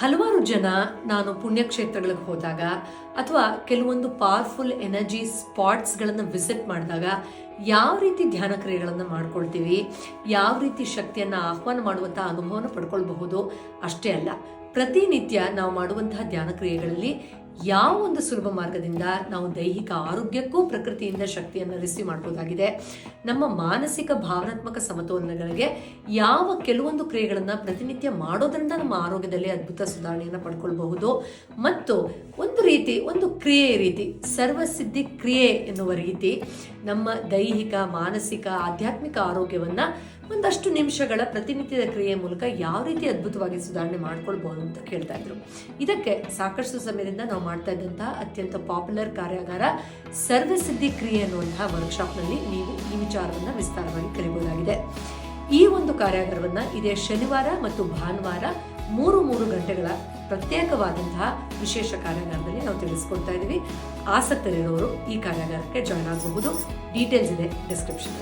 ಹಲವಾರು ಜನ ನಾನು ಪುಣ್ಯಕ್ಷೇತ್ರಗಳಿಗೆ ಹೋದಾಗ ಅಥವಾ ಕೆಲವೊಂದು ಪವರ್ಫುಲ್ ಎನರ್ಜಿ ಸ್ಪಾಟ್ಸ್ಗಳನ್ನು ವಿಸಿಟ್ ಮಾಡಿದಾಗ ಯಾವ ರೀತಿ ಧ್ಯಾನ ಕ್ರಿಯೆಗಳನ್ನು ಮಾಡ್ಕೊಳ್ತೀವಿ, ಯಾವ ರೀತಿ ಶಕ್ತಿಯನ್ನು ಆಹ್ವಾನ ಮಾಡುವಂಥ ಅನುಭವನ ಪಡ್ಕೊಳ್ಬಹುದು, ಅಷ್ಟೇ ಅಲ್ಲ. ಪ್ರತಿನಿತ್ಯ ನಾವು ಮಾಡುವಂತಹ ಧ್ಯಾನ ಕ್ರಿಯೆಗಳಲ್ಲಿ ಯಾವ ಒಂದು ಸುಲಭ ಮಾರ್ಗದಿಂದ ನಾವು ದೈಹಿಕ ಆರೋಗ್ಯಕ್ಕೂ ಪ್ರಕೃತಿಯಿಂದ ಶಕ್ತಿಯನ್ನು ರಿಸೀವ್ ಮಾಡ್ಬೋದಾಗಿದೆ? ನಮ್ಮ ಮಾನಸಿಕ ಭಾವನಾತ್ಮಕ ಸಮತೋಲನಗಳಿಗೆ ಯಾವ ಕೆಲವೊಂದು ಕ್ರಿಯೆಗಳನ್ನು ಪ್ರತಿನಿತ್ಯ ಮಾಡೋದ್ರಿಂದ ನಮ್ಮ ಆರೋಗ್ಯದಲ್ಲಿ ಅದ್ಭುತ ಸುಧಾರಣೆಯನ್ನು ಪಡ್ಕೊಳ್ಬಹುದು. ಮತ್ತು ಒಂದು ರೀತಿ, ಒಂದು ಕ್ರಿಯೆ ರೀತಿ, ಸರ್ವಸಿದ್ಧಿ ಕ್ರಿಯೆ ಎನ್ನುವ ರೀತಿ ನಮ್ಮ ದೈಹಿಕ, ಮಾನಸಿಕ, ಆಧ್ಯಾತ್ಮಿಕ ಆರೋಗ್ಯವನ್ನು ಒಂದಷ್ಟು ನಿಮಿಷಗಳ ಪ್ರತಿನಿತ್ಯದ ಕ್ರಿಯೆ ಮೂಲಕ ಯಾವ ರೀತಿ ಅದ್ಭುತವಾಗಿ ಸುಧಾರಣೆ ಮಾಡ್ಕೊಳ್ಬಹುದು ಅಂತ ಕೇಳ್ತಾ ಇದ್ರು. ಇದಕ್ಕೆ ಸಾಕಷ್ಟು ಸಮಯದಿಂದ ನಾವು ಮಾಡ್ತಾ ಇದ್ದಂತಹ ಅತ್ಯಂತ ಪಾಪ್ಯುಲರ್ ಕಾರ್ಯಾಗಾರ ಸರ್ವಸಿದ್ಧಿ ಕ್ರಿಯೆ ಅನ್ನುವಂತಹ ವರ್ಕ್ಶಾಪ್ನಲ್ಲಿ ನೀವು ಈ ವಿಚಾರವನ್ನು ವಿಸ್ತಾರವಾಗಿ ಕಲಿಬಹುದಾಗಿದೆ. ಈ ಒಂದು ಕಾರ್ಯಾಗಾರವನ್ನು ಇದೇ ಶನಿವಾರ ಮತ್ತು ಭಾನುವಾರ ಮೂರು ಮೂರು ಗಂಟೆಗಳ ಪ್ರತ್ಯೇಕವಾದಂತಹ ವಿಶೇಷ ಕಾರ್ಯಾಗಾರದಲ್ಲಿ ನಾವು ತಿಳಿಸ್ಕೊಳ್ತಾ ಇದ್ದೀವಿ. ಆಸಕ್ತರಿರೋರು ಈ ಕಾರ್ಯಾಗಾರಕ್ಕೆ ಜಾಯ್ನ್ ಆಗಬಹುದು. ಡೀಟೇಲ್ಸ್ ಇದೆ ಡಿಸ್ಕ್ರಿಪ್ಷನ್